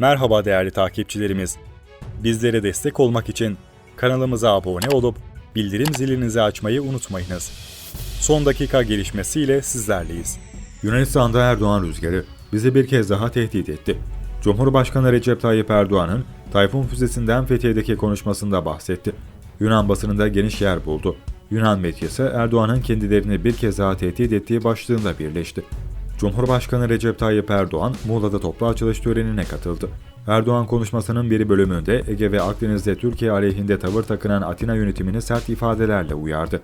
Merhaba değerli takipçilerimiz. Bizlere destek olmak için kanalımıza abone olup bildirim zilinizi açmayı unutmayınız. Son dakika gelişmesiyle sizlerleyiz. Yunanistan'da Erdoğan rüzgarı bizi bir kez daha tehdit etti. Cumhurbaşkanı Recep Tayyip Erdoğan'ın Tayfun füzesinden Fethiye'deki konuşmasında bahsetti. Yunan basınında geniş yer buldu. Yunan medyası Erdoğan'ın kendilerini bir kez daha tehdit ettiği başlığında birleşti. Cumhurbaşkanı Recep Tayyip Erdoğan Muğla'da toplu açılış törenine katıldı. Erdoğan konuşmasının bir bölümünde Ege ve Akdeniz'de Türkiye aleyhinde tavır takınan Atina yönetimini sert ifadelerle uyardı.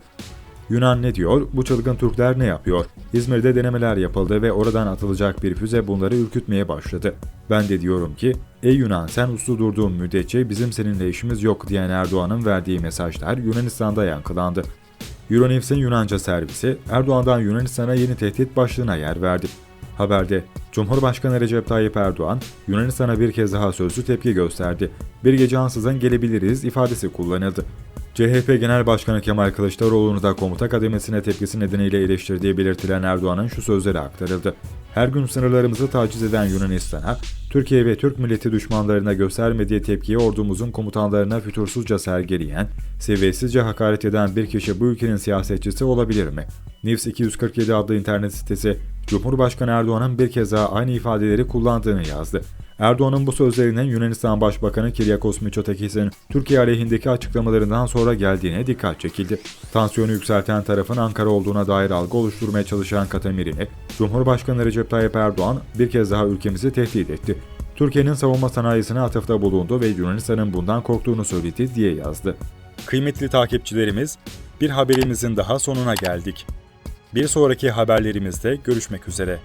Yunan ne diyor? Bu çılgın Türkler ne yapıyor? İzmir'de denemeler yapıldı ve oradan atılacak bir füze bunları ürkütmeye başladı. Ben de diyorum ki, ey Yunan sen uslu durduğun müddetçe bizim seninle işimiz yok diyen Erdoğan'ın verdiği mesajlar Yunanistan'da yankılandı. Euronews'in Yunanca servisi Erdoğan'dan Yunanistan'a yeni tehdit başlığına yer verdi. Haberde Cumhurbaşkanı Recep Tayyip Erdoğan Yunanistan'a bir kez daha sözlü tepki gösterdi. Bir gece ansızın gelebiliriz ifadesi kullanıldı. CHP Genel Başkanı Kemal Kılıçdaroğlu'nu da komuta kademesine tepkisi nedeniyle eleştirdiği belirtilen Erdoğan'ın şu sözleri aktarıldı. Her gün sınırlarımızı taciz eden Yunanistan'a, Türkiye ve Türk milleti düşmanlarına göstermediği tepkiyi ordumuzun komutanlarına fütursuzca sergileyen, seviyesizce hakaret eden bir kişi bu ülkenin siyasetçisi olabilir mi? News 247 adlı internet sitesi, Cumhurbaşkanı Erdoğan'ın bir kez daha aynı ifadeleri kullandığını yazdı. Erdoğan'ın bu sözlerinin Yunanistan Başbakanı Kyriakos Mitsotakis'in Türkiye aleyhindeki açıklamalarından sonra geldiğine dikkat çekildi. Tansiyonu yükselten tarafın Ankara olduğuna dair algı oluşturmaya çalışan Katamirini, Cumhurbaşkanı Recep Tayyip Erdoğan bir kez daha ülkemizi tehdit etti. Türkiye'nin savunma sanayisine atıfta bulundu ve Yunanistan'ın bundan korktuğunu söyledi diye yazdı. Kıymetli takipçilerimiz, bir haberimizin daha sonuna geldik. Bir sonraki haberlerimizde görüşmek üzere.